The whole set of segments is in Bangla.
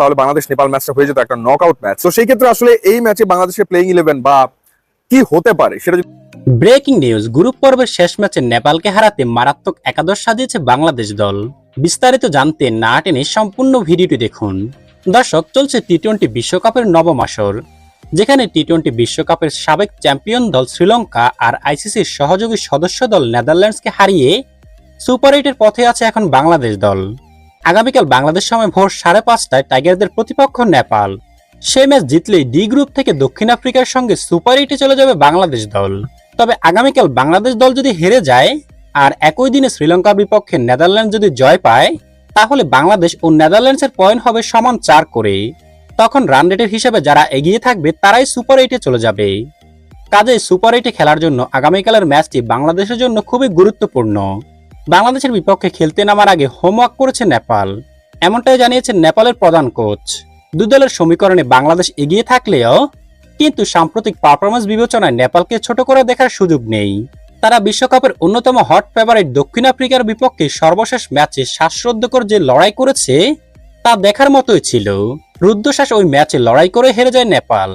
তাহলে বাংলাদেশ নেপাল ম্যাচটা হয়ে যেত একটা নকআউট ম্যাচ তো সেই ক্ষেত্রে আসলে এই ম্যাচে বাংলাদেশের প্লেইং ইলেভেন বা কি হতে পারে সেটা ব্রেকিং নিউজ গ্রুপ পর্বের শেষ ম্যাচে নেপালকে হারাতে মারাত্মক একাদশ সাজিয়েছে বাংলাদেশ দল। বিস্তারিত জানতে না টেনে সম্পূর্ণ ভিডিওটি দেখুন। দর্শক, চলছে টি টোয়েন্টি বিশ্বকাপের নবম আসর, যেখানে টি টোয়েন্টি বিশ্বকাপের সাবেক চ্যাম্পিয়ন দল শ্রীলঙ্কা আর আইসিসির সহযোগী সদস্য দল নেদারল্যান্ডসকে হারিয়ে সুপার এইটের পথে আছে এখন বাংলাদেশ দল। আগামীকাল বাংলাদেশ সময় ভোর সাড়ে পাঁচটায় টাইগারদের প্রতিপক্ষ নেপাল। সে ম্যাচ জিতলেই ডি গ্রুপ থেকে দক্ষিণ আফ্রিকার সঙ্গে সুপার এইটে চলে যাবে বাংলাদেশ দল। তবে আগামীকাল বাংলাদেশ দল যদি হেরে যায় আর একই দিনে শ্রীলঙ্কার বিপক্ষে নেদারল্যান্ড যদি জয় পায়, তাহলে বাংলাদেশ ও নেদারল্যান্ডসের পয়েন্ট হবে সমান চার করে তখন রান রেটের হিসেবে যারা এগিয়ে থাকবে, তারাই সুপার এইটে চলে যাবে। কাজেই সুপার এইটে খেলার জন্য আগামীকালের ম্যাচটি বাংলাদেশের জন্য খুবই গুরুত্বপূর্ণ। বাংলাদেশের বিপক্ষে খেলতে নামার আগে হোমওয়ার্ক করেছে নেপাল। এমনটাই জানিয়েছেন নেপালের প্রধান কোচ। দুই দলের সমীকরণে বাংলাদেশ এগিয়ে থাকলেও কিন্তু সাম্প্রতিক পারফরমেন্স বিবেচনায় নেপালকে ছোট করে দেখার সুযোগ নেই। তারা বিশ্বকাপের অন্যতম হট ফেভারিট দক্ষিণ আফ্রিকার বিপক্ষে সর্বশেষ ম্যাচে শ্বাসরুদ্ধকর যে লড়াই করেছে, তা দেখার মতোই ছিল। রুদ্ধশ্বাস ওই ম্যাচে লড়াই করে হেরে যায় নেপাল।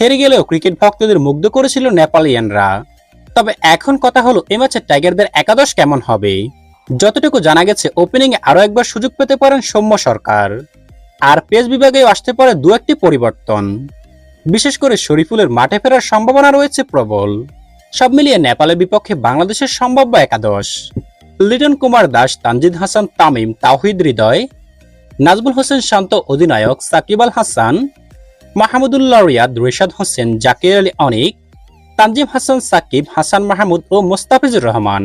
হেরে গেলেও ক্রিকেট ভক্তদের মুগ্ধ করেছিল নেপালিয়ানরা। তবে এখন কথা হলো এ ম্যাচে টাইগারদের একাদশ কেমন হবে? যতটুকু জানা গেছে ওপেনিং এ আরও একবার সুযোগ পেতে পারেন সৌম্য সরকার। আর পেস বিভাগেও আসতে পারে দু একটি পরিবর্তন। বিশেষ করে শরীফুলের মাঠে ফেরার সম্ভাবনা রয়েছে প্রবল। সব মিলিয়ে নেপালের বিপক্ষে বাংলাদেশের সম্ভাব্য একাদশ। লিটন কুমার দাস, তানজিদ হাসান, তামিম, তাওহিদ হৃদয়, নাজমুল হোসেন শান্ত অধিনায়ক, সাকিব আল হাসান, মাহমুদুল্লাহ রিয়াদ, রিশাদ হোসেন, জাকির আলী অনিক তানজিম হাসান সাকিব হাসান মাহমুদ ও মোস্তাফিজুর রহমান।